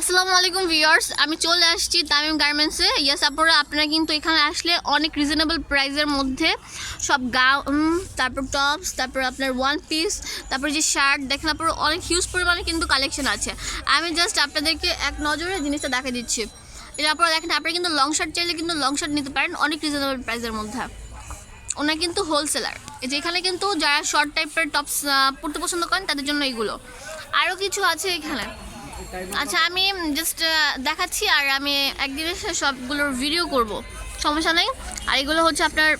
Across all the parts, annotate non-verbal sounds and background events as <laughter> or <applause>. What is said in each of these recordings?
আসসালামু আলাইকুম ভিউয়ার্স, আমি চলে আসছি তামিম গার্মেন্টসে। ইয়াস আপুরা, আপনারা কিন্তু এখানে আসলে অনেক রিজনেবল প্রাইসের মধ্যে সব গাউন তারপর টপস তারপর আপনার ওয়ান পিস তারপর যে শার্ট দেখেন আপনার অনেক হিউজ পরিমাণে কিন্তু কালেকশন আছে। আমি জাস্ট আপনাদেরকে এক নজরে জিনিসটা দেখা দিচ্ছি। এটা আপনারা দেখেন, আপনারা কিন্তু লং শার্ট চাইলে কিন্তু লং শার্ট নিতে পারেন অনেক রিজনেবল প্রাইসের মধ্যে। ওনার কিন্তু হোলসেলার যেখানে কিন্তু যারা শর্ট টাইপের টপস পড়তে পছন্দ করেন, তাদের জন্য এইগুলো আরও কিছু আছে এখানে। আচ্ছা আমি জাস্ট দেখাচ্ছি আর আমি একদিন সবগুলোর ভিডিও করব। সমস্যা নেই। আর এগুলো হচ্ছে আপনার,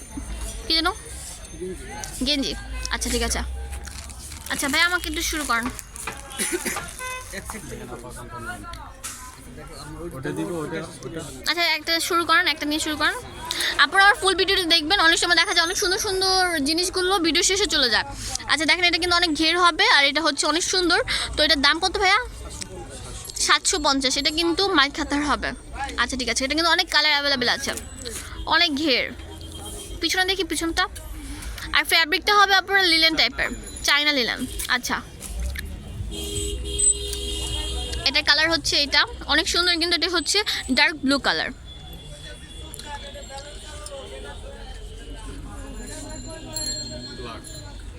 কি যেন? গেঞ্জি। আচ্ছা ঠিক আছে। আচ্ছা ভাই, আমাকে একটু শুরু করেন। আচ্ছা একটা শুরু করেন, একটা নিয়ে শুরু করেন। আপনারা ফুল ভিডিওটা দেখবেন। অনেক সময় দেখা যায় অনেক সুন্দর সুন্দর জিনিসগুলো ভিডিও শেষে চলে যায়। আচ্ছা দেখেন, এটা কিন্তু অনেক ঘের হবে আর এটা হচ্ছে অনেক সুন্দর। তো এটার দাম কত ভাইয়া? সাতশো পঞ্চাশ, এটা কিন্তু মাইক খাতার হবে। আচ্ছা ঠিক আছে, এটা কিন্তু অনেক কালার অ্যাভেলেবেল আছে। অনেক ঘের। পিছনে দেখি, পিছনটা। আর ফ্যাব্রিকটা হবে আপনার লিলেন টাইপের চাইনা লিলেন আচ্ছা। এটা কালার হচ্ছে এটা। অনেক সুন্দর কিন্তু এটা হচ্ছে dark blue colour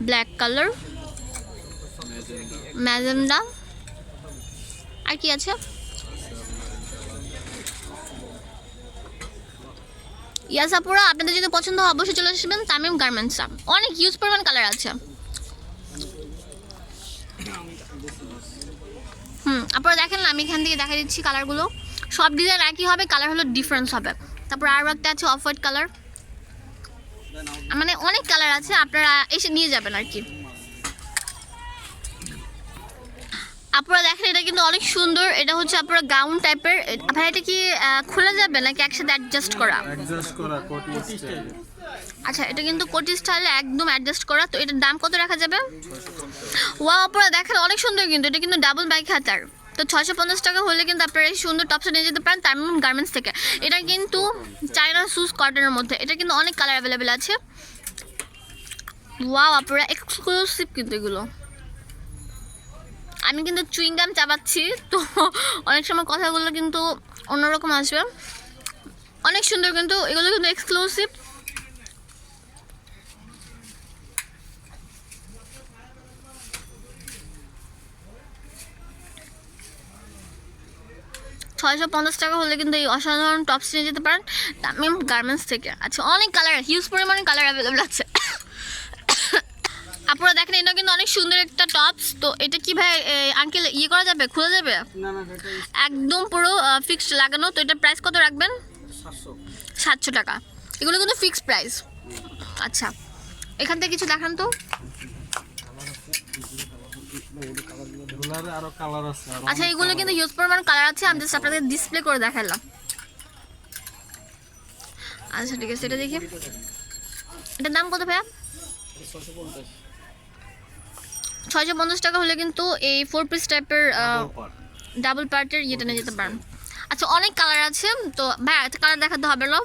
black colour magenta আর কি আছে? ইয়াসাপুরা আপনাদের যদি পছন্দ হয়, অবশ্যই চলে আসবেন তামিম গার্মেন্টসা অনেক ইউজ পরিমাণ কালার আছে। হুম, আপনারা দেখেন না, আমি এখান থেকে দেখা দিচ্ছি কালারগুলো সব ডিজাইন একই হবে কালার হলো ডিফারেন্স হবে। তারপর আরও একটা আছে অফ হোয়াইট কালার মানে অনেক কালার আছে, আপনারা এসে নিয়ে যাবেন আর কি। আপনারা দেখেন এটা কিন্তু অনেক সুন্দর। এটা হচ্ছে আপনারা গাউন টাইপের ভাই এটা কি খোলা যাবে নাকি একসাথে অ্যাডজাস্ট করা? অ্যাডজাস্ট করা কোটি স্টাইল আচ্ছা এটা কিন্তু কোটি স্টাইলে একদম অ্যাডজাস্ট করা। তো এটার দাম কত রাখা যাবে? ওয়া আপনারা দেখেন অনেক সুন্দর কিন্তু। এটা কিন্তু ডাবল বাইক হাতার। তো ছয়শো পঞ্চাশ টাকা হলে কিন্তু আপনারা এই সুন্দর টপসটা নিয়ে যেতে পারেন তার গার্মেন্টস থেকে। এটা কিন্তু চায়না সুস কটনের মধ্যে। এটা কিন্তু অনেক কালার অ্যাভেলেবেল আছে। ওয়াও আপনারা এক্সক্লুসিভ কিন্তু এগুলো। আমি কিন্তু চুইংগাম চাবাচ্ছি তো অনেক সময় কথাগুলো কিন্তু অন্যরকম আসবে। অনেক সুন্দর কিন্তু, এগুলো কিন্তু এক্সক্লুসিভ ছয়শো পঞ্চাশ টাকা হলে কিন্তু এই অসাধারণ টপস নিয়ে যেতে পারেন। গার্মেন্টস থেকে। আচ্ছা অনেক কালার হিউজ পরিমাণে কালার অ্যাভেলেবেল আছে। আপনারা দেখেন এটা কিন্তু অনেক সুন্দর একটা টপস তো এটা কি ভাই আঙ্কেল ইয়ে করা যাবে খোলা যাবে? না না একদম পুরো ফিক্সড লাগানো। তো এটা প্রাইস কত রাখবেন? 700 সাতশো টাকা। এগুলো কিন্তু ফিক্সড প্রাইস আচ্ছা এখান থেকে কিছু দেখান তো। আচ্ছা এগুলো কিন্তু হিউজ পরিমাণ কালার আছে আমি জাস্ট আপনাদের ডিসপ্লে করে দেখালাম। আচ্ছা ঠিক আছে এটা দেখি। এটার দাম কত ভাইয়া? ছয়শো পঞ্চাশ টাকা হলে কিন্তু এই ফোর পিস টাইপের ডাবল পার্টের ইয়েটা নিয়ে যেতে পারেন আচ্ছা অনেক কালার আছে তো ভাই একটা কালার দেখাতে হবে না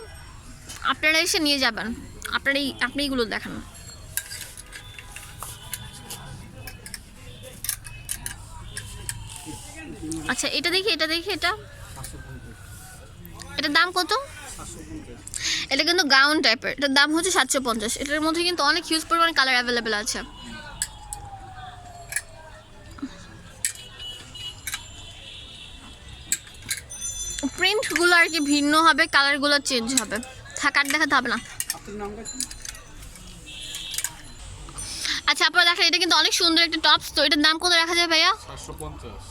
আপনারা এসে নিয়ে যাবেন। আপনারা এই আপনি এইগুলো দেখান। আচ্ছা এটা দেখি এটা দেখি এটা। এটার দাম কত? এটা কিন্তু গাউন টাইপের এটার দাম হচ্ছে সাতশো পঞ্চাশ। এটার মধ্যে কিন্তু অনেক হিউজ পরিমাণ কালার অ্যাভেলেবেল আছে। প্রিন্টগুলো আর কি ভিন্ন হবে কালারগুলো চেঞ্জ হবে। থাকার দেখাতে হবে না। আচ্ছা আপনারা দেখেন, এটা কিন্তু অনেক সুন্দর একটা টপস তো এটার দাম কত রাখা যায় ভাইয়া? 750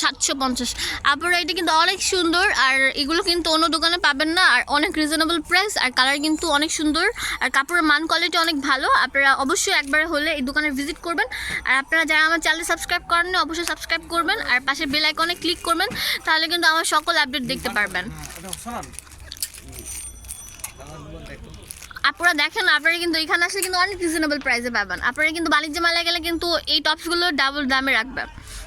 সাতশো পঞ্চাশ। আপনারা এটা কিন্তু অনেক সুন্দর, আর এগুলো কিন্তু অন্য দোকানে পাবেন না, আর অনেক রিজনেবল প্রাইস আর কালার কিন্তু অনেক সুন্দর, আর কাপড়ের মান কোয়ালিটি অনেক ভালো। আপনারা অবশ্যই একবার হলে এই দোকানে ভিজিট করবেন, আর আপনারা যারা আমার চ্যানেল সাবস্ক্রাইব করেন অবশ্যই সাবস্ক্রাইব করবেন, আর পাশে বেল আইকনে ক্লিক করবেন, তাহলে কিন্তু আমার সকল আপডেট দেখতে পারবেন। আপনারা দেখেন, আপনারা কিন্তু এখানে আসলে কিন্তু অনেক রিজনেবল প্রাইসে পাবেন। আপনারা কিন্তু বাণিজ্য মেলায় গেলে কিন্তু এই টপসগুলো ডাবল দামে রাখবে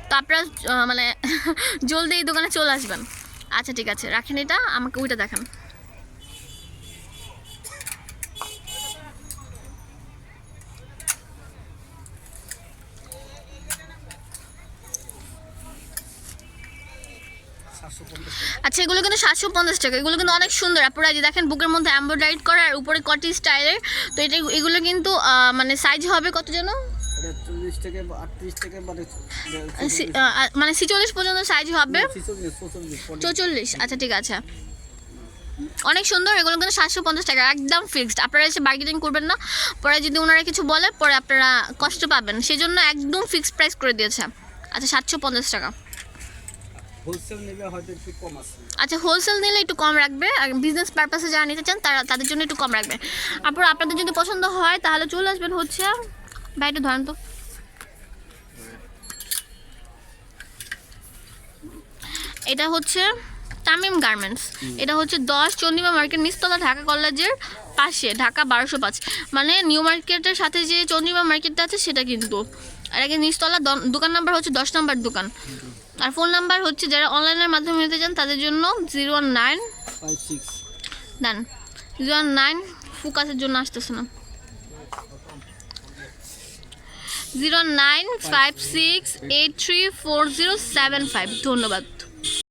তো আপনারা মানে <laughs> জলদি এই দোকানে চলে আসবেন। আচ্ছা ঠিক আছে, রাখেন এটা, আমাকে ওইটা দেখান। আচ্ছা এগুলো কিন্তু সাতশো পঞ্চাশ টাকা, এগুলো কিন্তু অনেক সুন্দর। আপনারা যে দেখেন, বুকের মধ্যে এমব্রয়ডারি করা, আর উপরে কটি স্টাইলের তো এটা, এগুলো কিন্তু মানে সাইজ হবে কত যেন? চল্লিশ থেকে আটত্রিশ থেকে মানে মানে ছিচল্লিশ পর্যন্ত সাইজ হবে? চৌচল্লিশ আচ্ছা ঠিক আছে। অনেক সুন্দর এগুলো কিন্তু সাতশো পঞ্চাশ টাকা একদম ফিক্সড আপনারা এসে বার্গেনিং করবেন না পরে যদি ওনারা কিছু বলে পরে আপনারা কষ্ট পাবেন। সেই জন্য একদম ফিক্সড প্রাইস করে দিয়েছে। আচ্ছা সাতশো পঞ্চাশ টাকা। একটু আচ্ছা হোলসেল নিলে একটু কম রাখবে আর বিজনেস পারপাসে যারা নিতে চান তারা তাদের জন্য একটু কম রাখবে। আপনার আপনাদের যদি পছন্দ হয় তাহলে চলে আসবেন হচ্ছে বাইরে ধরেন তো। এটা হচ্ছে তামিম গার্মেন্টস। এটা হচ্ছে দশ চন্ডিমা মার্কেট নিস্তলা ঢাকা কলেজের পাশে ঢাকা বারোশো পাঁচ। মানে নিউ মার্কেটের সাথে যে চন্ডিমা মার্কেটটা আছে সেটা কিন্তু। আর আগে নিস্তলা দোকান নাম্বার হচ্ছে দশ নাম্বার দোকান। আর ফোন নাম্বার হচ্ছে যারা অনলাইনের মাধ্যমে নিতে চান তাদের জন্য zero one nine five six. Then zero one nine ফোকাসের জন্য আসতেছে না। Zero nine five six eight three four zero seven five. ধন্যবাদ।